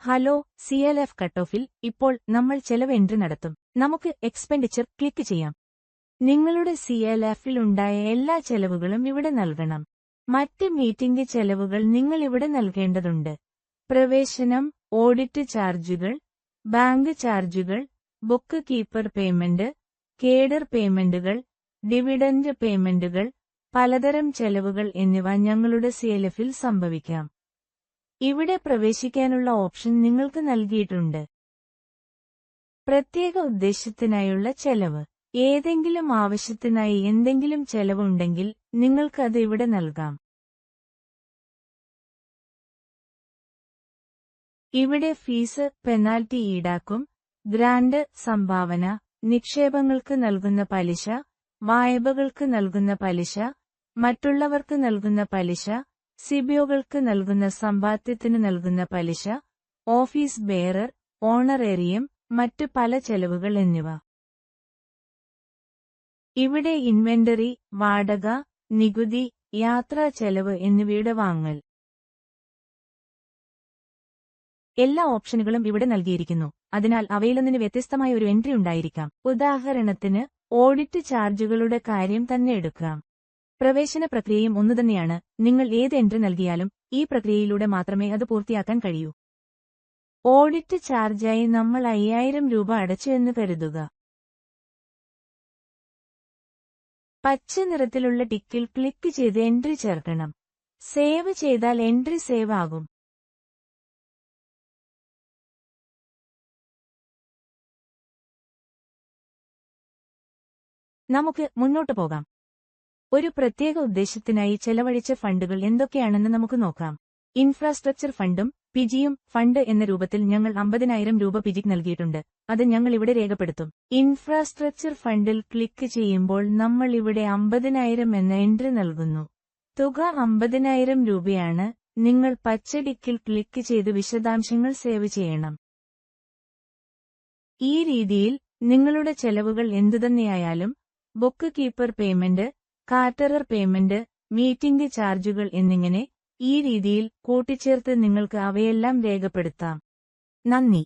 Hello C L F cut ഓഫിൽ ഇപ്പോൾ നമ്മൾ ചെലവ് എൻട്രി നടത്തും. നമുക്ക് എക്സ്പെൻഡിച്ചർ ക്ലിക്ക് ചെയ്യാം. നിങ്ങളുടെ സി എൽ എഫിൽ ഉണ്ടായ എല്ലാ ചെലവുകളും ഇവിടെ നൽകണം. മറ്റ് മീറ്റിംഗ് ചെലവുകൾ നിങ്ങൾ ഇവിടെ നൽകേണ്ടതുണ്ട്. പ്രവേശനം ഓഡിറ്റ് ചാർജുകൾ ബാങ്ക് ചാർജുകൾ ബുക്ക് കീപ്പർ പേയ്മെന്റ് കേഡർ പേയ്മെന്റുകൾ ഡിവിഡന്റ് പേയ്മെന്റുകൾ പലതരം ചെലവുകൾ എന്നിവ ഞങ്ങളുടെ സി എൽ എഫിൽ സംഭവിക്കാം. ഇവിടെ പ്രവേശിക്കാനുള്ള ഓപ്ഷൻ നിങ്ങൾക്ക് നൽകിയിട്ടുണ്ട്. പ്രത്യേക ഉദ്ദേശത്തിനായുള്ള ചെലവ്. ഏതെങ്കിലും ആവശ്യത്തിനായി എന്തെങ്കിലും ചെലവുണ്ടെങ്കിൽ നിങ്ങൾക്ക് അത് ഇവിടെ നൽകാം. ഇവിടെ ഫീസ് പെനാൽറ്റി ഈടാക്കും ഗ്രാൻഡ് സംഭാവന നിക്ഷേപങ്ങൾക്ക് നൽകുന്ന പലിശ വായ്പകൾക്ക് നൽകുന്ന പലിശ മറ്റുള്ളവർക്ക് നൽകുന്ന പലിശ സിബിഒകൾക്ക് നൽകുന്ന സമ്പാദ്യത്തിന് നൽകുന്ന പലിശ ഓഫീസ് ബെയറർ ഓണറേറിയം മറ്റ് പല ചെലവുകൾ എന്നിവ. ഇവിടെ ഇൻവെന്ററി വാടക നികുതി യാത്രാ ചെലവ് എന്നിവയുടെ വാങ്ങൽ. എല്ലാ ഓപ്ഷനുകളും ഇവിടെ നൽകിയിരിക്കുന്നു. അതിനാൽ അവയിലൊന്നിന് വ്യത്യസ്തമായ ഒരു എൻട്രി ഉണ്ടായിരിക്കാം. ഉദാഹരണത്തിന് ഓഡിറ്റ് ചാർജുകളുടെ കാര്യം തന്നെ എടുക്കാം. പ്രവേശന പ്രക്രിയയും ഒന്നുതന്നെയാണ്. നിങ്ങൾ ഏത് എൻട്രി നൽകിയാലും ഈ പ്രക്രിയയിലൂടെ മാത്രമേ അത് പൂർത്തിയാക്കാൻ കഴിയൂ. ഓഡിറ്റ് ചാർജായി നമ്മൾ അയ്യായിരം രൂപ അടച്ചു എന്ന് കരുതുക. പച്ച നിറത്തിലുള്ള ടിക്കിൽ ക്ലിക്ക് ചെയ്ത് എൻട്രി ചേർക്കണം. സേവ് ചെയ്താൽ എൻട്രി സേവ് ആകും. നമുക്ക് മുന്നോട്ട് പോകാം. ഒരു പ്രത്യേക ഉദ്ദേശത്തിനായി ചെലവഴിച്ച ഫണ്ടുകൾ എന്തൊക്കെയാണെന്ന് നമുക്ക് നോക്കാം. ഇൻഫ്രാസ്ട്രക്ചർ ഫണ്ടും പിജിയും ഫണ്ട് എന്ന രൂപത്തിൽ ഞങ്ങൾ അമ്പതിനായിരം രൂപ പിജിക്ക് നൽകിയിട്ടുണ്ട്. അത് ഞങ്ങൾ ഇവിടെ രേഖപ്പെടുത്തും. ഇൻഫ്രാസ്ട്രക്ചർ ഫണ്ടിൽ ക്ലിക്ക് ചെയ്യുമ്പോൾ നമ്മൾ ഇവിടെ അമ്പതിനായിരം എന്ന എൻട്രി നൽകുന്നു. തുക അമ്പതിനായിരം രൂപയാണ്. നിങ്ങൾ പച്ചടിക്കിൽ ക്ലിക്ക് ചെയ്ത് വിശദാംശങ്ങൾ സേവ് ചെയ്യണം. ഈ രീതിയിൽ നിങ്ങളുടെ ചെലവുകൾ എന്തുതന്നെയായാലും book keeper payment caterer payment meeting ചാർജുകൾ എന്നിങ്ങനെ ഈ രീതിയിൽ കൂട്ടിച്ചേർത്ത് നിങ്ങൾക്ക് അവയെല്ലാം രേഖപ്പെടുത്താം. നന്ദി.